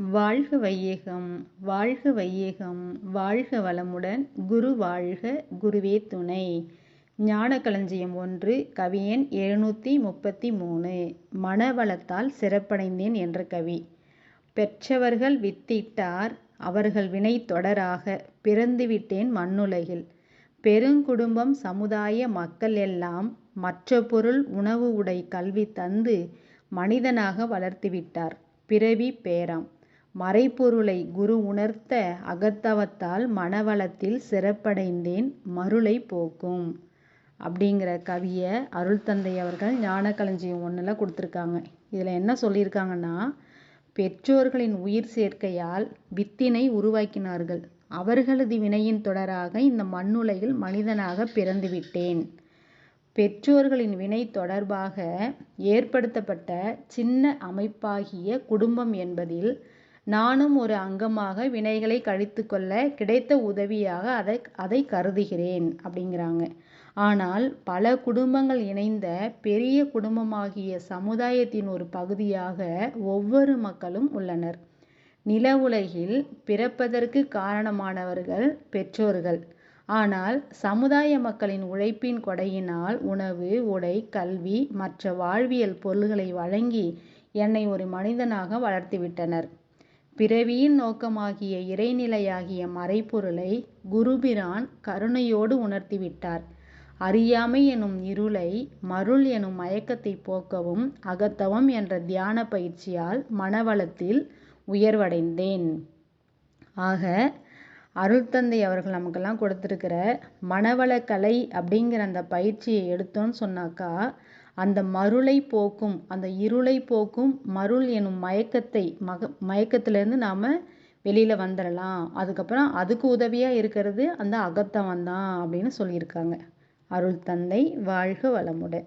வாழ்க வையகம் வாழ்க வையகம் வாழ்க வளமுடன் குரு வாழ்க குருவே துணை. ஞானக்களஞ்சியம் ஒன்று கவியன் எழுநூற்றி முப்பத்தி மூணு மனவளத்தால் சிறப்படைந்தேன் என்ற கவி. பெற்றவர்கள் வித்திட்டார் அவர்கள் வினை தொடராக பிறந்துவிட்டேன் மண்ணுலகில். பெருங்குடும்பம் சமுதாய மக்கள் எல்லாம் மற்ற பொருள் உணவு உடை கல்வி தந்து மனிதனாக வளர்த்துவிட்டார். பிறவி பேராம். மறைப்பொருளை குரு உணர்த்த அகத்தவத்தால் மனவளத்தில் சிறப்படைந்தேன் மருளை போக்கும். அப்படிங்கிற கவியை அருள் தந்தை அவர்கள் ஞானக்களஞ்சியம் ஒன்றில் கொடுத்துருக்காங்க. இதில் என்ன சொல்லியிருக்காங்கன்னா பெற்றோர்களின் உயிர் சேர்க்கையால் வித்தினை உருவாக்கினார்கள். அவர்களது வினையின் தொடராக இந்த மண்ணுலகில் மனிதனாக பிறந்துவிட்டேன். பெற்றோர்களின் வினை தொடர்பாக ஏற்படுத்தப்பட்ட சின்ன அமைப்பாகிய குடும்பம் என்பதில் நானும் ஒரு அங்கமாக வினைகளை கழித்து கொள்ள கிடைத்த உதவியாக அதை அதை கருதுகிறேன் அப்படிங்கிறாங்க. ஆனால் பல குடும்பங்கள் இணைந்த பெரிய குடும்பமாகிய சமுதாயத்தின் ஒரு பகுதியாக ஒவ்வொரு மக்களும் உள்ளனர். நில உலகில் பிறப்பதற்கு காரணமானவர்கள் பெற்றோர்கள். ஆனால் சமுதாய மக்களின் உழைப்பின் கொடையினால் உணவு உடை கல்வி மற்ற வாழ்வியல் பொருள்களை வழங்கி என்னை ஒரு மனிதனாக வளர்த்துவிட்டனர். பிறவியின் நோக்கமாகிய இறைநிலையாகிய மறைப்பொருளை குருபிரான் கருணையோடு உணர்த்திவிட்டார். அறியாமை எனும் இருளை மருள் எனும் மயக்கத்தை போக்கவும் அகத்தவம் என்ற தியான பயிற்சியால் மனவளத்தில் உயர்வடைந்தேன். ஆக அருள்தந்தை அவர்கள் நமக்கெல்லாம் கொடுத்துருக்கிற மனவளக்கலை அப்படிங்கிற அந்த பயிற்சியை எடுத்தோன்னு சொன்னாக்கா அந்த மருளை போக்கும் அந்த இருளை போக்கும் மருள் எனும் மயக்கத்தை மக மயக்கத்திலேருந்து நாம் வெளியில் வந்துடலாம் அதுக்கப்புறம் அதுக்கு உதவியாக இருக்கிறது அந்த அகத்தவன் தான் அப்படின்னு சொல்லியிருக்காங்க. அருள் தந்தை வாழ்க வளமுடன்.